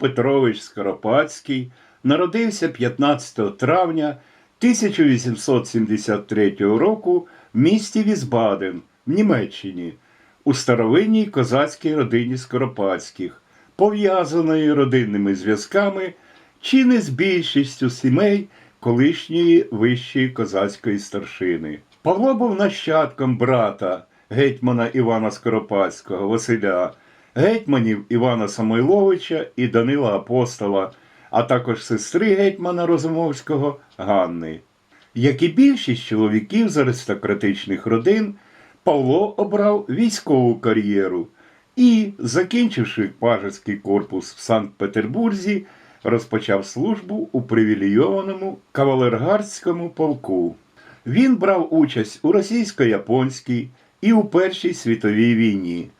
Петрович Скоропадський народився 15 травня 1873 року в місті Візбаден в Німеччині у старовинній козацькій родині Скоропадських, пов'язаної родинними зв'язками чи не з більшістю сімей колишньої вищої козацької старшини. Павло був нащадком брата гетьмана Івана Скоропадського Василя, гетьманів Івана Самойловича і Данила Апостола, а також сестри гетьмана Розумовського Ганни. Як і більшість чоловіків з аристократичних родин, Павло обрав військову кар'єру і, закінчивши пажеський корпус в Санкт-Петербурзі, розпочав службу у привілейованому кавалергардському полку. Він брав участь у російсько-японській і у Першій світовій війні,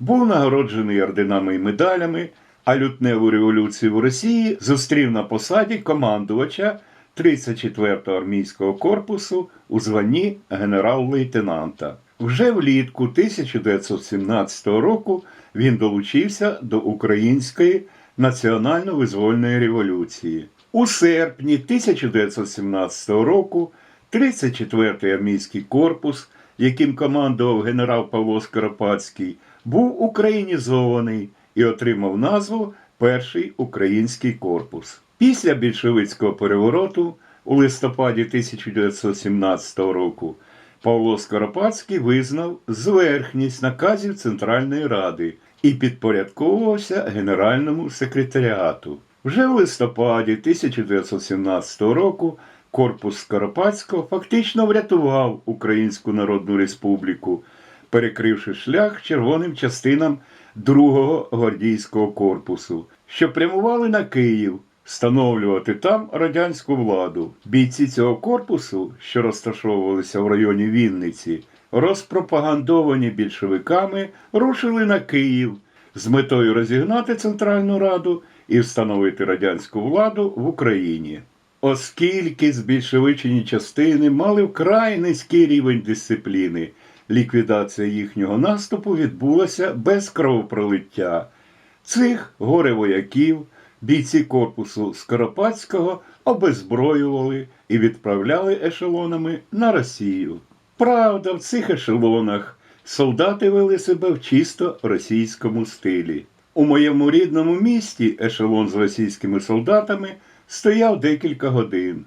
був нагороджений орденами і медалями, а лютневу революцію в Росії зустрів на посаді командувача 34-го армійського корпусу у званні генерал-лейтенанта. Вже влітку 1917 року він долучився до Української національно-визвольної революції. У серпні 1917 року 34-й армійський корпус, яким командував генерал Павло Скоропадський, був українізований і отримав назву Перший український корпус. Після більшовицького перевороту у листопаді 1917 року Павло Скоропадський визнав зверхність наказів Центральної Ради і підпорядковувався Генеральному секретаріату. Вже в листопаді 1917 року корпус Скоропадського фактично врятував Українську Народну Республіку, перекривши шлях червоним частинам другого гвардійського корпусу, що прямували на Київ встановлювати там радянську владу. Бійці цього корпусу, що розташовувалися в районі Вінниці, розпропагандовані більшовиками, рушили на Київ з метою розігнати Центральну Раду і встановити радянську владу в Україні. Оскільки збільшовичені частини мали вкрай низький рівень дисципліни, ліквідація їхнього наступу відбулася без кровопролиття. Цих горе-вояків бійці корпусу Скоропадського обезброювали і відправляли ешелонами на Росію. Правда, в цих ешелонах солдати вели себе в чисто російському стилі. У моєму рідному місті ешелон з російськими солдатами стояв декілька годин.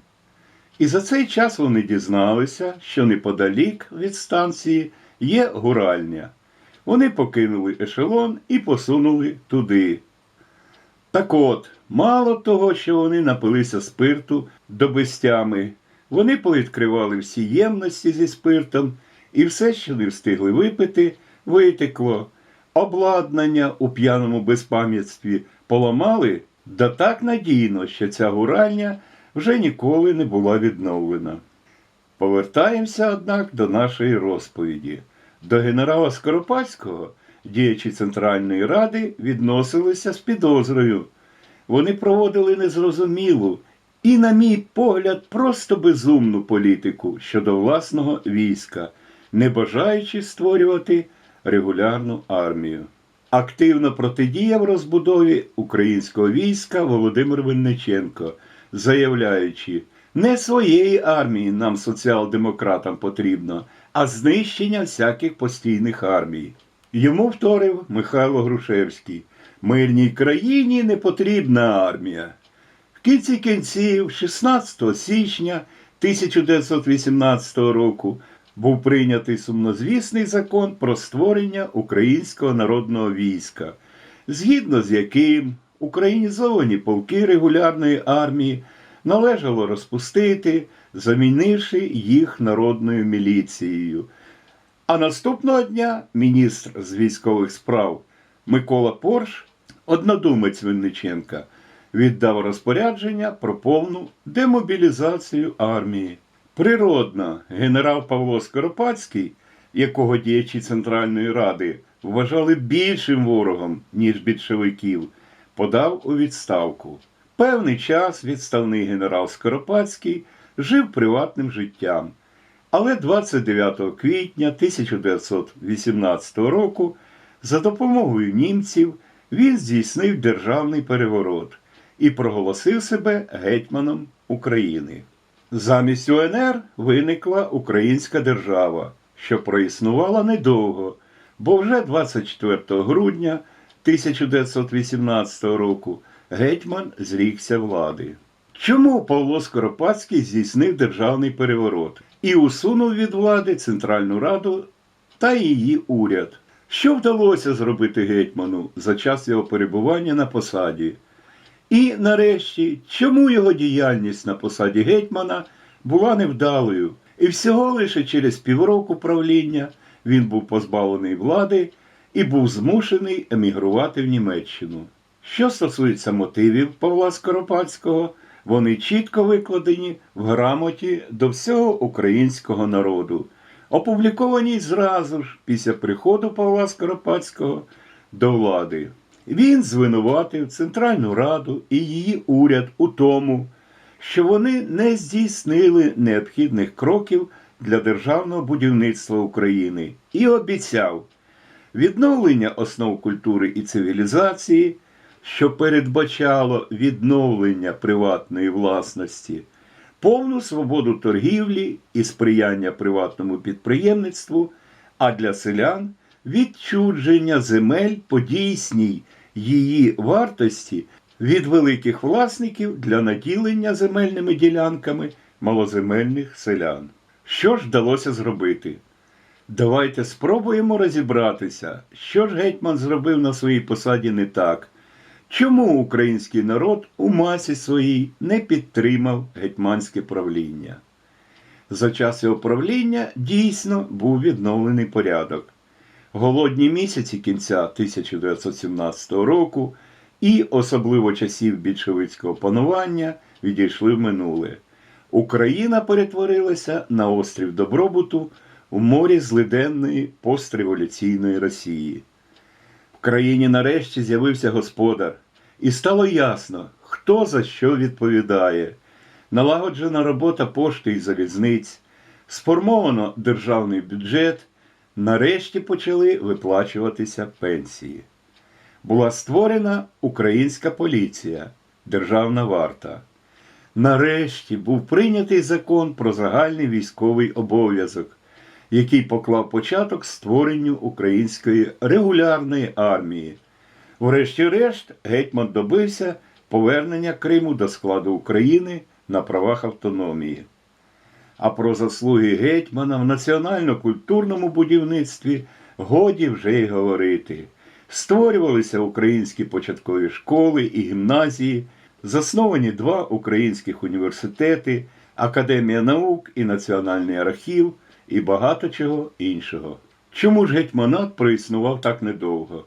І за цей час вони дізналися, що неподалік від станції є гуральня. Вони покинули ешелон і посунули туди. Так от, мало того, що вони напилися спирту до безтями, вони повідкривали всі ємності зі спиртом, і все, що не встигли випити, витекло. Обладнання у п'яному безпам'ятстві поламали да так надійно, що ця гуральня вже ніколи не була відновлена. Повертаємося, однак, до нашої розповіді. До генерала Скоропадського діячі Центральної Ради відносилися з підозрою. Вони проводили незрозумілу і, на мій погляд, просто безумну політику щодо власного війська, не бажаючи створювати регулярну армію. Активно протидіяв розбудові українського війська Володимир Винниченко, заявляючи, не своєї армії нам, соціал-демократам, потрібно, а знищення всяких постійних армій. Йому вторив Михайло Грушевський. Мирній країні не потрібна армія. В кінці кінців, 16 січня 1918 року, був прийнятий сумнозвісний закон про створення Українського народного війська, згідно з яким українізовані полки регулярної армії належало розпустити, замінивши їх народною міліцією. А наступного дня міністр з військових справ Микола Порш, однодумець Винниченка, віддав розпорядження про повну демобілізацію армії. Природно, генерал Павло Скоропадський, якого діячі Центральної Ради вважали більшим ворогом, ніж більшовиків, подав у відставку. Певний час відставний генерал Скоропадський жив приватним життям. Але 29 квітня 1918 року за допомогою німців він здійснив державний переворот і проголосив себе гетьманом України. Замість УНР виникла Українська держава, що проіснувала недовго, бо вже 24 грудня 1918 року гетьман зрікся влади. Чому Павло Скоропадський здійснив державний переворот і усунув від влади Центральну Раду та її уряд? Що вдалося зробити гетьману за час його перебування на посаді? І нарешті, чому його діяльність на посаді гетьмана була невдалою, і всього лише через півроку правління він був позбавлений влади і був змушений емігрувати в Німеччину. Що стосується мотивів Павла Скоропадського, вони чітко викладені в грамоті до всього українського народу, опублікованій зразу ж після приходу Павла Скоропадського до влади. Він звинуватив Центральну Раду і її уряд у тому, що вони не здійснили необхідних кроків для державного будівництва України і обіцяв відновлення основ культури і цивілізації, що передбачало відновлення приватної власності, повну свободу торгівлі і сприяння приватному підприємництву, а для селян відчудження земель по дійсній її вартості від великих власників для наділення земельними ділянками малоземельних селян. Що ж вдалося зробити? Давайте спробуємо розібратися, що ж гетьман зробив на своїй посаді не так. Чому український народ у масі своїй не підтримав гетьманське правління? За час його правління дійсно був відновлений порядок. Голодні місяці кінця 1917 року і особливо часів більшовицького панування відійшли в минуле. Україна перетворилася на острів добробуту у морі злиденної постреволюційної Росії. В країні нарешті з'явився господар, і стало ясно, хто за що відповідає. Налагоджена робота пошти і залізниць, сформовано державний бюджет, нарешті почали виплачуватися пенсії. Була створена українська поліція, державна варта. Нарешті був прийнятий закон про загальний військовий обов'язок, який поклав початок створенню української регулярної армії. Врешті-решт, гетьман добився повернення Криму до складу України на правах автономії. А про заслуги гетьмана в національно-культурному будівництві годі вже й говорити. Створювалися українські початкові школи і гімназії, засновані два українських університети, Академія наук і Національний архів і багато чого іншого. Чому ж гетьманат проіснував так недовго?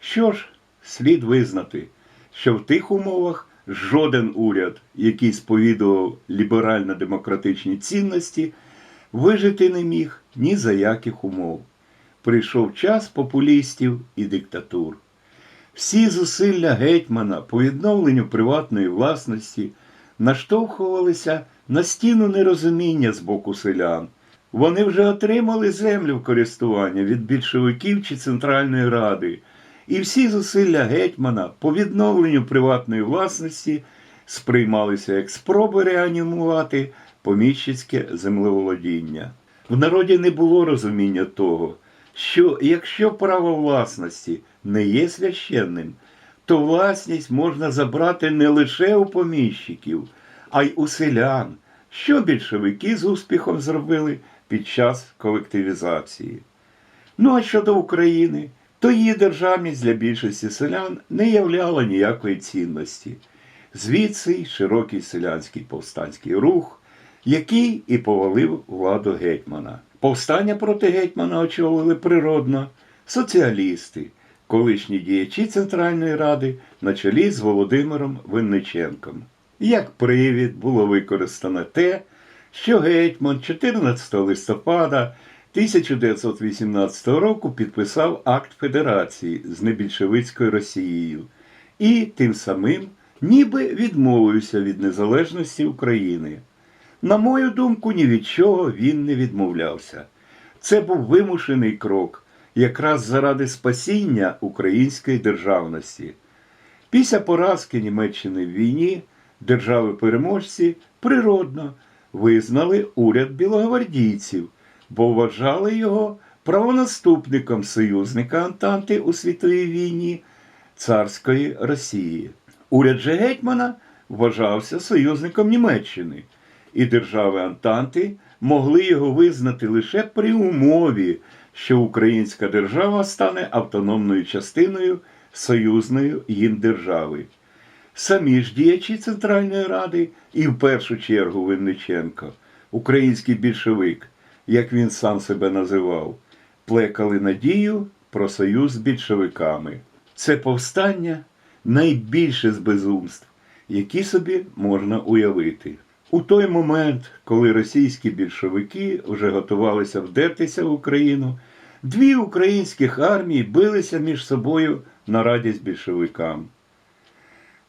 Що ж, слід визнати, що в тих умовах жоден уряд, який сповідував ліберально-демократичні цінності, вижити не міг ні за яких умов. Прийшов час популістів і диктатур. Всі зусилля гетьмана по відновленню приватної власності наштовхувалися на стіну нерозуміння з боку селян. Вони вже отримали землю в користування від більшовиків чи Центральної Ради, і всі зусилля гетьмана по відновленню приватної власності сприймалися як спроби реанімувати поміщицьке землеволодіння. В народі не було розуміння того, що якщо право власності не є священним, то власність можна забрати не лише у поміщиків, а й у селян, що більшовики з успіхом зробили під час колективізації. Ну а щодо України, то її державність для більшості селян не являла ніякої цінності. Звідси й широкий селянський повстанський рух, який і повалив владу гетьмана. Повстання проти гетьмана очолили природно соціалісти, колишні діячі Центральної Ради на чолі з Володимиром Винниченком. Як привід було використано те, що гетьман 14 листопада 1918 року підписав акт Федерації з небільшевицькою Росією і тим самим ніби відмовився від незалежності України. На мою думку, ні від чого він не відмовлявся. Це був вимушений крок, якраз заради спасіння української державності. Після поразки Німеччини в війні держави-переможці природно визнали уряд білогвардійців, бо вважали його правонаступником союзника Антанти у світовій війні царської Росії. Уряд же гетьмана вважався союзником Німеччини, і держави Антанти могли його визнати лише при умові, що українська держава стане автономною частиною союзної їм держави. Самі ж діячі Центральної Ради і в першу чергу Винниченко, український більшовик, як він сам себе називав, плекали надію про союз з більшовиками. Це повстання найбільше з безумств, які собі можна уявити. У той момент, коли російські більшовики вже готувалися вдертися в Україну, дві українських армії билися між собою на радість більшовикам.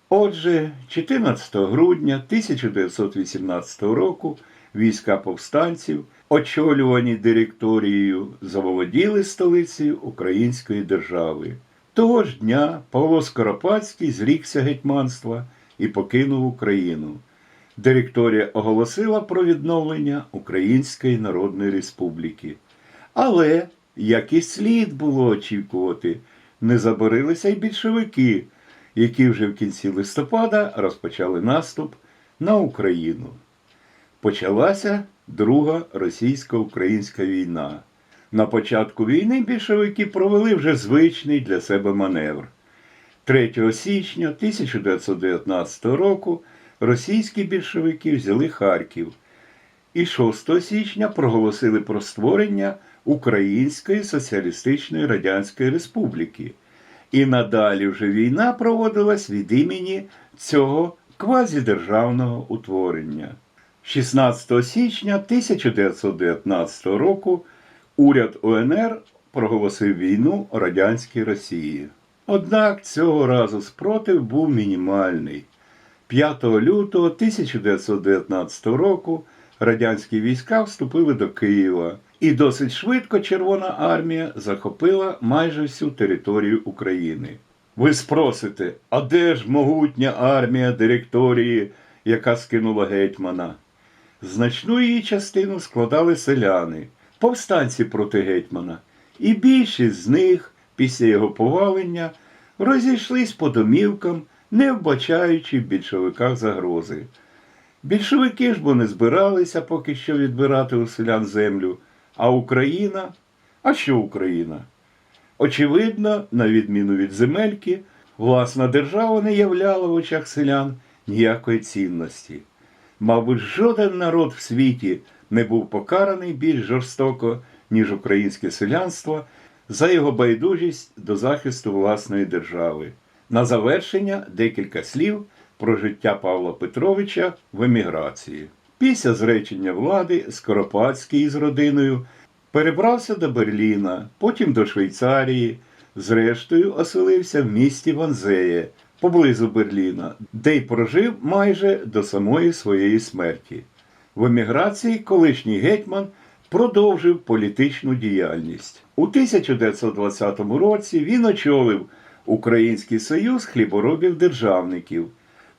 Отже, 14 грудня 1918 року війська повстанців, очолювані директорією, заволоділи столицею Української держави. Того ж дня Павло Скоропадський зрікся гетьманства і покинув Україну. Директорія оголосила про відновлення Української Народної Республіки. Але, як і слід було очікувати, не заборилися й більшовики, які вже в кінці листопада розпочали наступ на Україну. Почалася Друга російсько-українська війна. На початку війни більшовики провели вже звичний для себе маневр. 3 січня 1919 року російські більшовики взяли Харків і 6 січня проголосили про створення Української Соціалістичної Радянської Республіки. І надалі вже війна проводилась від імені цього квазідержавного утворення. 16 січня 1919 року уряд УНР проголосив війну радянській Росії. Однак цього разу спротив був мінімальний. 5 лютого 1919 року радянські війська вступили до Києва, і досить швидко Червона армія захопила майже всю територію України. Ви спросите, а де ж могутня армія директорії, яка скинула гетьмана? Значну її частину складали селяни, повстанці проти гетьмана, і більшість з них після його повалення розійшлись по домівкам, не вбачаючи в більшовиках загрози. Більшовики ж бо не збиралися поки що відбирати у селян землю, а Україна? А що Україна? Очевидно, на відміну від земельки, власна держава не являла в очах селян ніякої цінності. Мабуть, жоден народ в світі не був покараний більш жорстоко, ніж українське селянство за його байдужість до захисту власної держави. На завершення декілька слів про життя Павла Петровича в еміграції. Після зречення влади Скоропадський з родиною перебрався до Берліна, потім до Швейцарії, зрештою оселився в місті Ванзеє поблизу Берліна, де й прожив майже до самої своєї смерті. В еміграції колишній гетьман продовжив політичну діяльність. У 1920 році він очолив Український союз хліборобів-державників,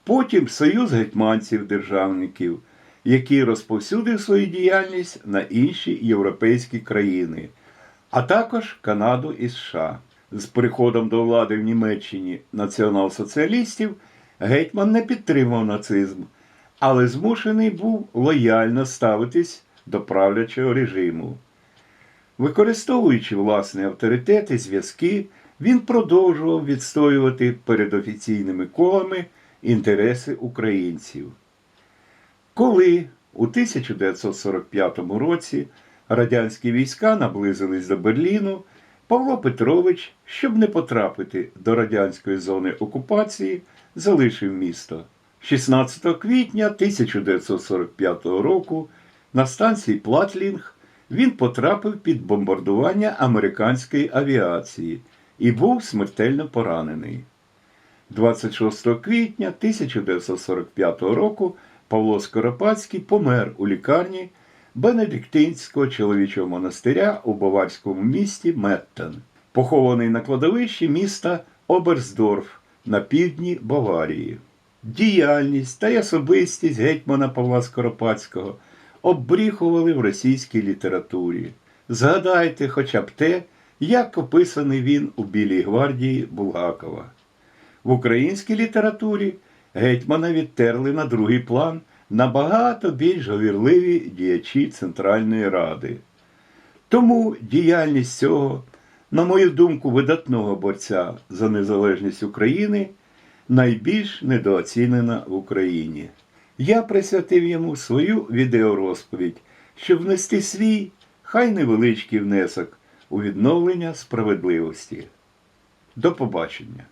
потім Союз гетьманців-державників, який розповсюдив свою діяльність на інші європейські країни, а також Канаду і США. З приходом до влади в Німеччині націонал-соціалістів гетьман не підтримав нацизм, але змушений був лояльно ставитись до правлячого режиму. Використовуючи власний авторитет і зв'язки, він продовжував відстоювати перед офіційними колами інтереси українців. Коли у 1945 році радянські війська наблизились до Берліну, Павло Петрович, щоб не потрапити до радянської зони окупації, залишив місто. 16 квітня 1945 року на станції Платлінг він потрапив під бомбардування американської авіації і був смертельно поранений. 26 квітня 1945 року Павло Скоропадський помер у лікарні Бенедиктинського чоловічого монастиря у баварському місті Меттен, похований на кладовищі міста Оберсдорф на півдні Баварії. Діяльність та й особистість гетьмана Павла Скоропадського оббріхували в російській літературі. Згадайте хоча б те, як описаний він у Білій гвардії Булгакова. В українській літературі гетьмана відтерли на другий план набагато більш говірливі діячі Центральної Ради. Тому діяльність цього, на мою думку, видатного борця за незалежність України найбільш недооцінена в Україні. Я присвятив йому свою відеорозповідь, щоб внести свій, хай невеличкий внесок у відновлення справедливості. До побачення!